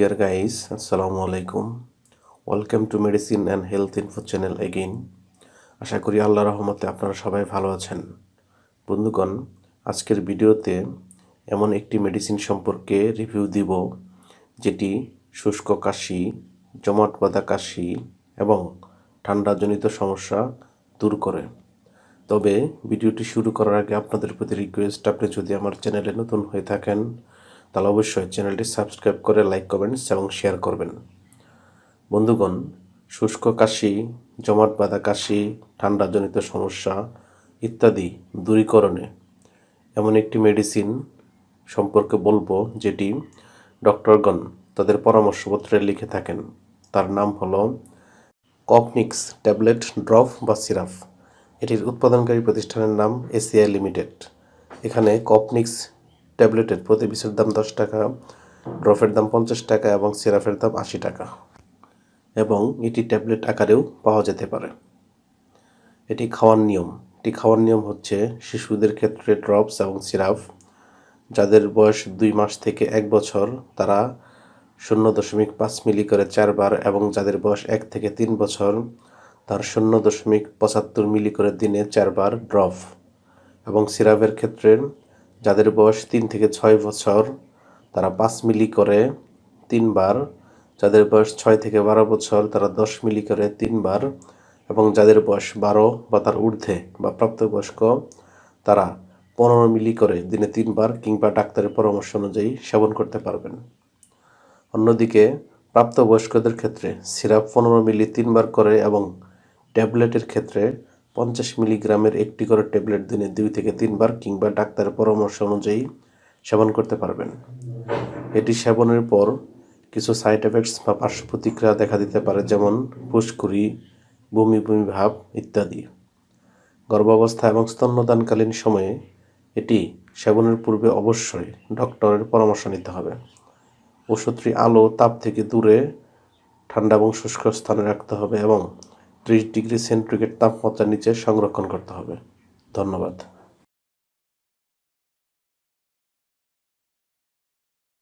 Dear guys, Assalamu alaikum. Welcome to medicine and health info channel again আশা করি আল্লাহ রহমতে আপনারা সবাই ভালো আছেন। বন্ধুগণ আজকের ভিডিওতে এমন একটি মেডিসিন সম্পর্কে রিভিউ দিব যেটি শুষ্ক কাশি জমাট বাঁধা কাশি এবং ঠান্ডাজনিত সমস্যা দূর করে। তবে ভিডিওটি শুরু করার আগে আপনাদের প্রতি রিকোয়েস্ট আপনি যদি আমার চ্যানেলে নতুন হয়ে থাকেন তাহলে অবশ্যই চ্যানেলটি সাবস্ক্রাইব করে লাইক করবেন এবং শেয়ার করবেন। বন্ধুগণ, শুষ্ক কাশি, জমাট বাঁধা কাশি, ঠান্ডাজনিত সমস্যা ইত্যাদি দূরীকরণে এমন একটি মেডিসিন সম্পর্কে বলব যেটি ডক্টরগণ তাদের পরামর্শপত্রে লিখে থাকেন। তার নাম হলো কপনিক্স ট্যাবলেট ড্রপ বা সিরাপ এটির উৎপাদনকারী প্রতিষ্ঠানের নাম এসিআই লিমিটেড। এখানে কপনিক্স ট্যাবলেটের প্রতি পিসের দাম দশ টাকা, ড্রপের দাম পঞ্চাশ টাকা এবং সিরাপের দাম আশি টাকা। এবং এটি ট্যাবলেট আকারেও পাওয়া যেতে পারে। এটি খাওয়ার নিয়ম। এটি খাওয়ার নিয়ম হচ্ছে শিশুদের ক্ষেত্রে ড্রপস এবং সিরাপ যাদের বয়স দুই মাস থেকে এক বছর, তারা শূন্য দশমিক পাঁচ মিলি করে চারবার এবং যাদের বয়স এক থেকে তিন বছর, তার শূন্য দশমিক পঁচাত্তর মিলি করে দিনে চারবার ড্রপ। এবং সিরাপের ক্ষেত্রে যাদের বয়স তিন থেকে ছয় বছর, তারা পাঁচ মিলি করে তিনবার। যাদের বয়স ছয় থেকে বারো বছর, তারা দশ মিলি করে তিনবার। এবং যাদের বয়স বারো বা তার ঊর্ধ্বে বা প্রাপ্তবয়স্ক, তারা পনেরো মিলি করে দিনে তিনবার কিংবা ডাক্তারের পরামর্শ অনুযায়ী সেবন করতে পারবেন। অন্যদিকে, প্রাপ্তবয়স্কদের ক্ষেত্রে সিরাপ পনেরো মিলি তিনবার করে এবং ট্যাবলেটের ক্ষেত্রে পঞ্চাশ মিলিগ্রামের একটি করে ট্যাবলেট দিনে দুই থেকে তিনবার কিংবা ডাক্তারের পরামর্শ অনুযায়ী সেবন করতে পারবেন। এটি সেবনের পর কিছু সাইড এফেক্টস বা পার্শ্ব প্রতিক্রিয়া দেখা দিতে পারে, যেমন ফুসকুড়ি, বমি বমি ভাব ইত্যাদি। গর্ভাবস্থা এবং স্তন্যদানকালীন সময়ে এটি সেবনের পূর্বে অবশ্যই ডক্টরের পরামর্শ নিতে হবে। ওষুধটি আলো, তাপ থেকে দূরে, ঠান্ডা এবং শুষ্ক স্থানে রাখতে হবে এবং ত্রিশ ডিগ্রি সেন্টিগ্রেড তাপমাত্রার নিচে সংরক্ষণ করতে হবে। ধন্যবাদ।